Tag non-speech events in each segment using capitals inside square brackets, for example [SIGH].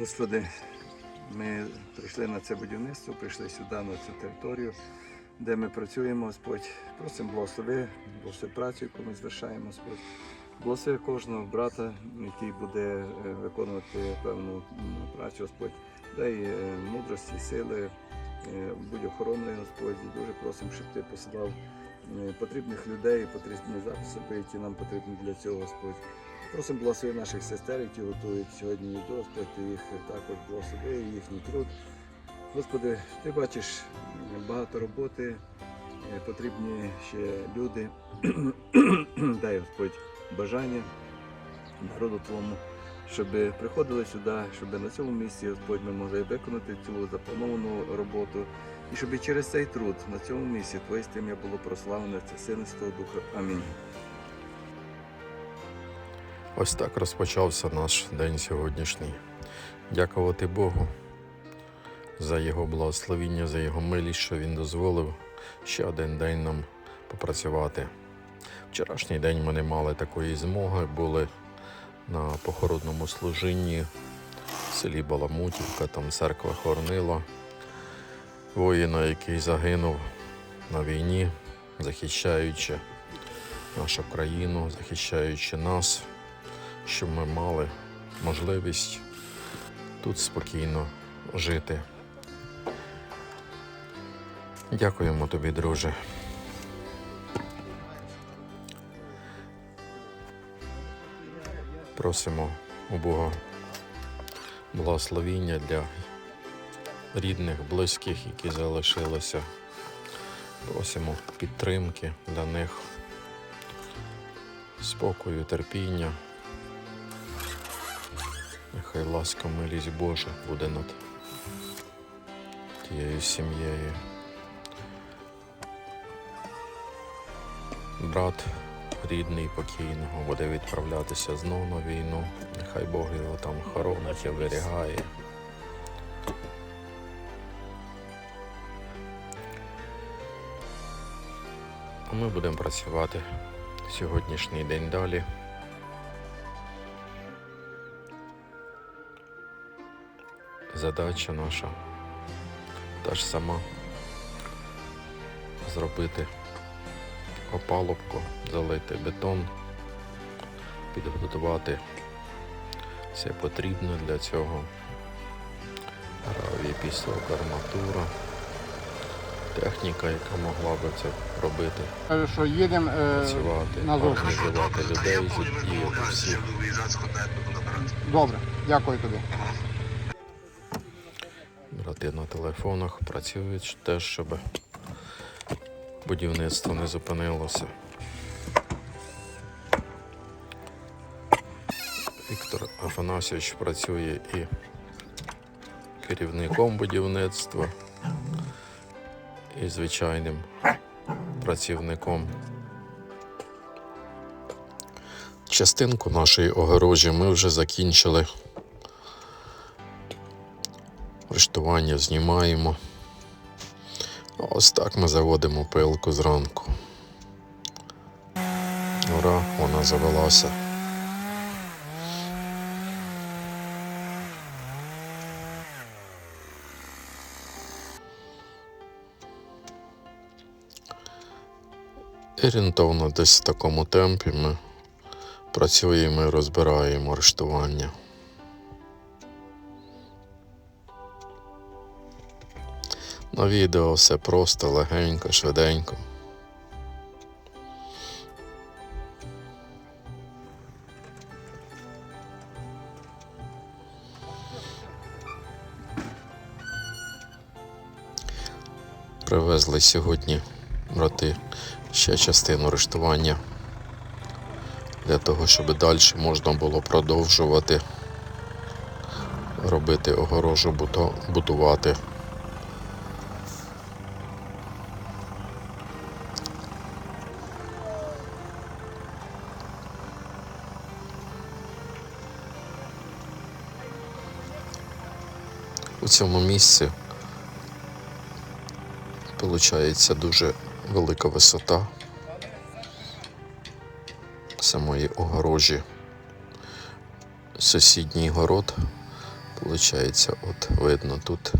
Господи, ми прийшли на це будівництво, прийшли сюди, на цю територію, де ми працюємо, Господь. Просимо благослови, благослови працю, яку ми звершаємо, Господь. Благослови кожного брата, який буде е, виконувати певну працю, Господь. Дай е, мудрості, сили, е, будь охороною, Господь. Дуже просимо, щоб ти посилав потрібних людей, потрібні засоби, які нам потрібні для цього, Господь. Просимо благослови наших сестер, які готують сьогодні їду, ти їх також благослови, їхній труд. Господи, ти бачиш багато роботи, е, потрібні ще люди. [CLEARS THROAT] Дай Господь бажання народу Твому, щоб приходили сюди, щоб на цьому місці Господь ми могли виконати цю заплановану роботу. І щоб через цей труд на цьому місці Твоє ім'я було прославлене, це сили Святого Духа. Амінь. Ось так розпочався наш день сьогоднішній. Дякувати Богу за Його благословіння, за Його милість, що Він дозволив ще один день нам попрацювати. Вчорашній день ми не мали такої змоги, були на похоронному служінні в селі Баламутівка, там церква Хорнила, воїна, який загинув на війні, захищаючи нашу країну, захищаючи нас щоб ми мали можливість тут спокійно жити. Дякуємо тобі, друже. Просимо у Бога благословіння для рідних, близьких, які залишилися. Просимо підтримки для них, спокою, терпіння. Нехай ласка, милість Божа буде над тією сім'єю. Брат рідний покійного буде відправлятися знову на війну. Нехай Бог його там хоронить і оберігає. А ми будемо працювати сьогоднішній день далі. Задача наша та ж сама зробити опалубку, залити бетон, підготувати все потрібне для цього. Гравій пісок, арматура, техніка, яка могла би це робити, Каже, що їдемо е, працювати, на організувати людей, задіяти всіх. Добре, дякую тобі. Брати на телефонах працюють теж, щоб будівництво не зупинилося. Віктор Афанасьович працює і керівником будівництва, і звичайним працівником. Частинку нашої огорожі ми вже закінчили. Рештування знімаємо. Ось так ми заводимо пилку зранку. Ура, вона завелася. Орієнтовно десь в такому темпі ми працюємо і розбираємо рештування. На відео все просто, легенько, швиденько. Привезли сьогодні брати ще частину рештування для того, щоб далі можна було продовжувати робити огорожу, будувати. У цьому місці виходить дуже велика висота самої огорожі. Сусідній город Получається, от видно тут.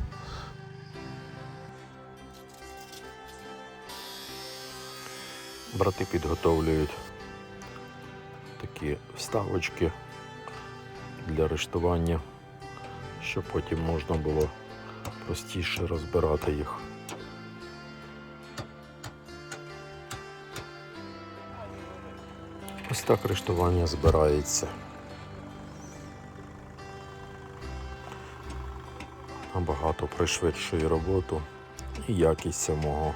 Брати підготовлюють такі вставочки для рештування, щоб потім можна було простіше розбирати їх. Ось так рештування збирається. Набагато пришвидшує роботу і якість самого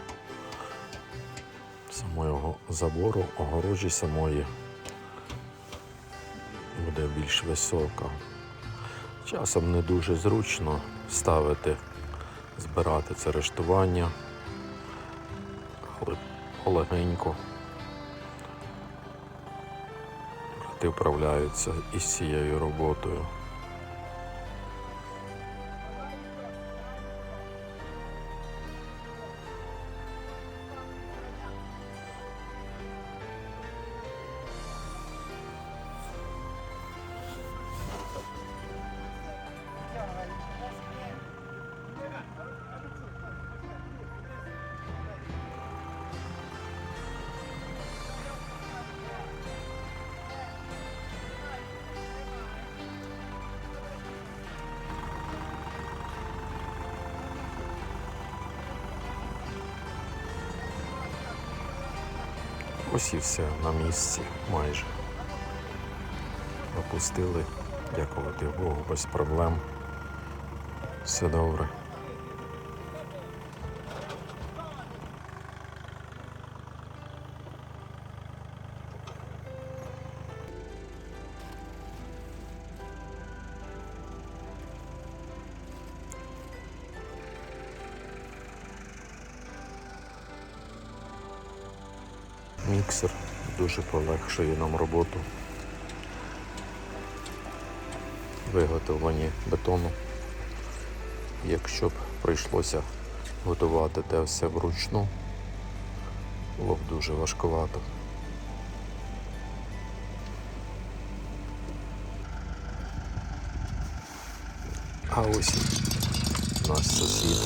самого забору, огорожі самої буде більш висока. Часом не дуже зручно ставити, збирати це рештування, але полегенько брати вправляються із цією роботою. Все на місці майже. Опустили, дякувати Богу, без проблем. Все добре. Міксер дуже полегшує нам роботу. Виготовлені бетону. Якщо б прийшлося готувати те все вручну, було б дуже важкувато. А ось наш сусід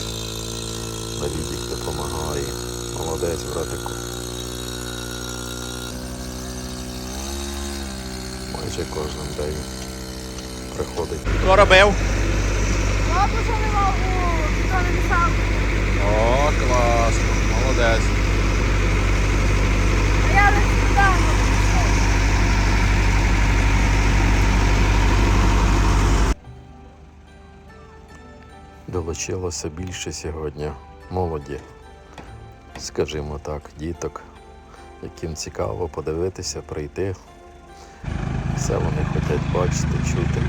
Давідік допомагає. Молодець, братику. Майже кожен день приходить. Хто робив? Не можу, хто не мішав. О, класно, молодець. А я лише недавно. Долучилося більше сьогодні молоді, скажімо так, діток, яким цікаво подивитися, прийти. Все вони хочуть бачити, чути.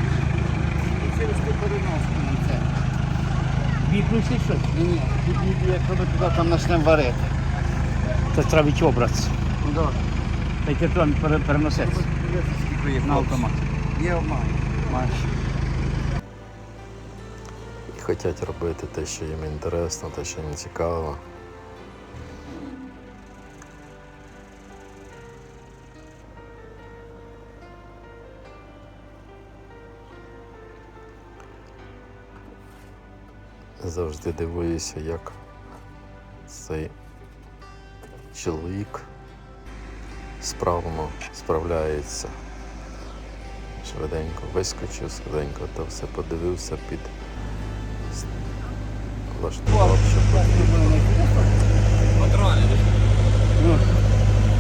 Віключить щось? Ні, ні, якщо ми туди там почнемо варити. Це треба від чого? Ну добре. Та й ти там на автомат. Є обман. Маєш. І хочуть робити те, що їм інтересно, те, що їм цікаво. Завжди дивуюся, як цей чоловік справно справляється. Швиденько вискочив, швиденько то все подивився під влаштував, щоб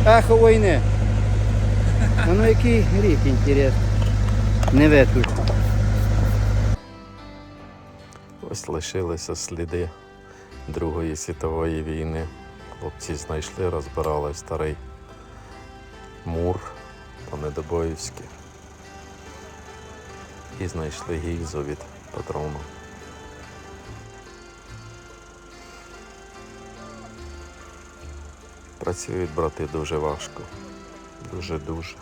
Ехо війни. Воно який рік інтересно. Не ветуй. Ось лишилися сліди Другої світової війни. Хлопці знайшли, розбирали старий мур по-недобоївськи. І знайшли гільзу від патрону. Працюють брати дуже важко. Дуже-дуже.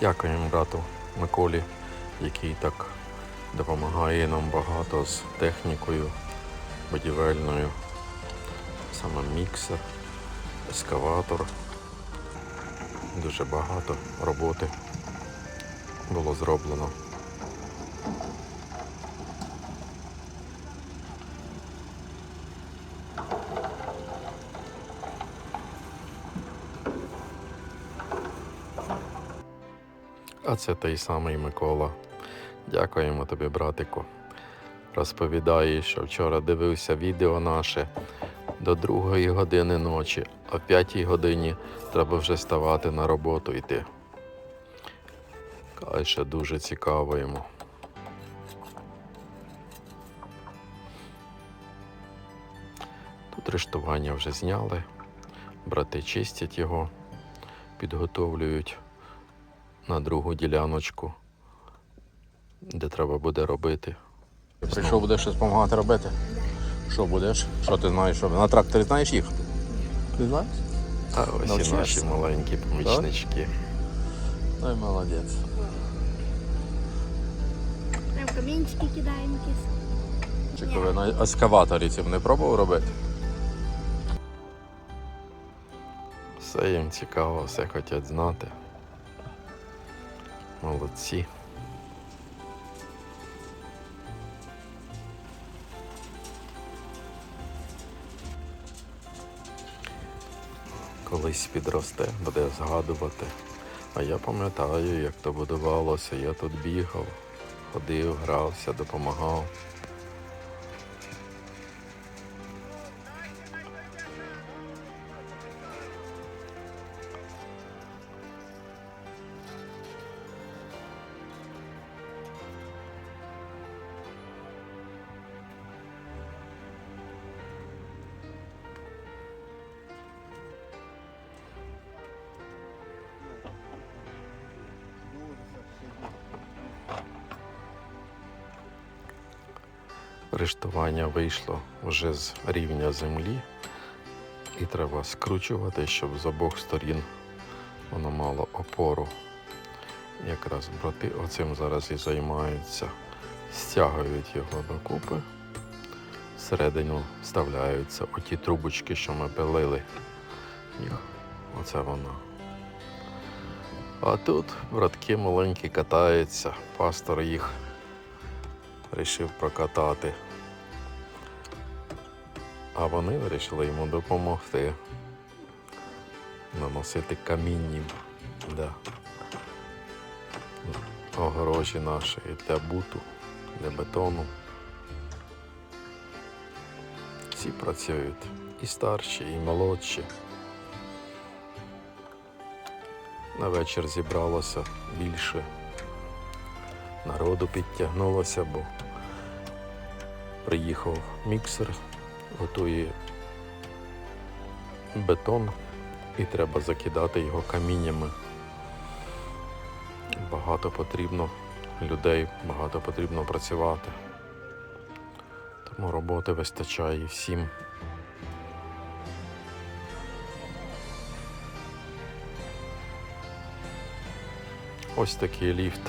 Дякуємо брату Миколі, який так допомагає нам багато з технікою будівельною. Саме міксер, ескаватор. Дуже багато роботи було зроблено. Це той самий Микола. Дякуємо тобі, братику. Розповідає, що вчора дивився відео наше до другої години ночі, а в п'ятій годині треба вже ставати на роботу йти. Каже, дуже цікаво йому. Тут рештування вже зняли, брати чистять його, підготовлюють на другу діляночку, де треба буде робити. Ти прийшов, будеш щось допомагати робити? Що будеш? Що ти знаєш? Що? На тракторі знаєш їхати? Ти знаєш? А ось і наші маленькі помічнички. Ну і молодець. Прям камінчики кидаємо якісь. Чи коли на ескаваторі цим не пробував робити? Все їм цікаво, все хочуть знати. Молодці. Колись підросте, буде згадувати. А я пам'ятаю, як то будувалося. Я тут бігав, ходив, грався, допомагав. Рештування вийшло вже з рівня землі, і треба скручувати, щоб з обох сторін воно мало опору. Якраз брати оцим зараз і займаються, стягують його докупи, всередину вставляються оті трубочки, що ми пилили їх. Оце воно. А тут братки маленькі катаються, пастор їх вирішив прокатати. А вони вирішили йому допомогти наносити камінням для огорожі нашої, для буту, для бетону. Всі працюють, і старші, і молодші. На вечір зібралося більше народу підтягнулося, бо приїхав міксер, готує бетон і треба закидати його каміннями. Багато потрібно людей, багато потрібно працювати. Тому роботи вистачає всім. Ось такий ліфт.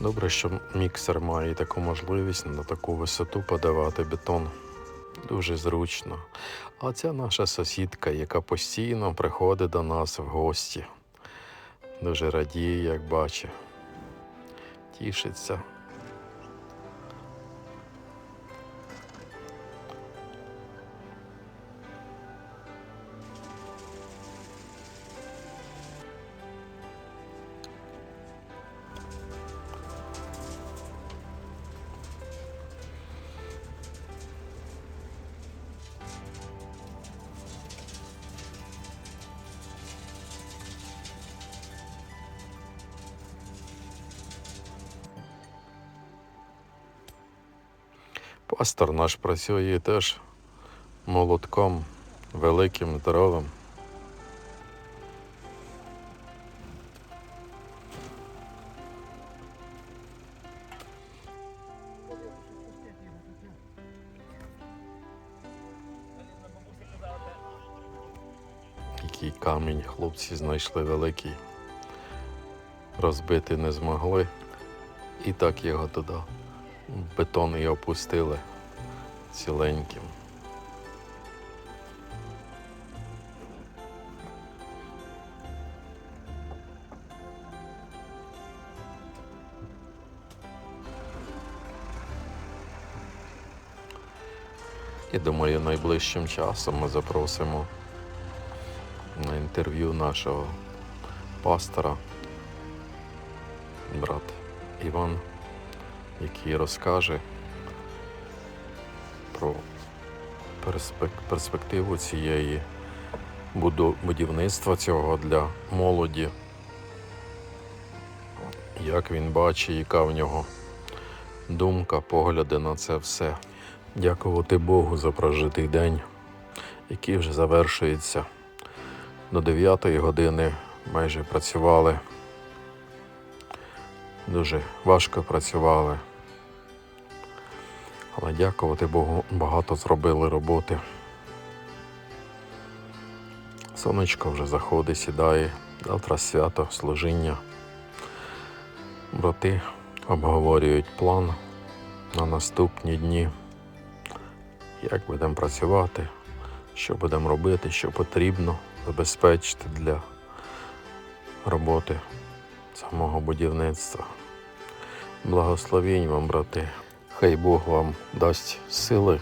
Добре, що міксер має таку можливість на таку висоту подавати бетон. Дуже зручно. А ця наша сусідка, яка постійно приходить до нас в гості. Дуже радіє, як бачить. Тішиться. Пастор наш працює теж молотком, великим, здоровим. Який камінь хлопці знайшли великий, розбити не змогли і так його туди бетон і опустили ціленьким. І думаю, найближчим часом ми запросимо на інтерв'ю нашого пастора, брат Іван, який розкаже про перспективу цієї будівництва цього для молоді, як він бачить, яка в нього думка, погляди на це все. Дякувати Богу за прожитий день, який вже завершується. До 9 години майже працювали. Дуже важко працювали. Але дякувати Богу, багато зробили роботи. Сонечко вже заходить, сідає. Завтра свято, служіння. Брати обговорюють план на наступні дні як будемо працювати, що будемо робити, що потрібно забезпечити для роботи самого будівництва. Благословінь вам, брати. Хай Бог вам дасть сили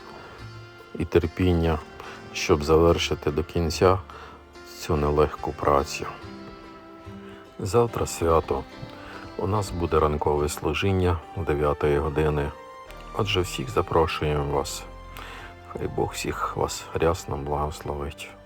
і терпіння, щоб завершити до кінця цю нелегку працю. Завтра свято. У нас буде ранкове служіння о 9 години. Отже, всіх запрошуємо вас. Хай Бог всіх вас рясно благословить.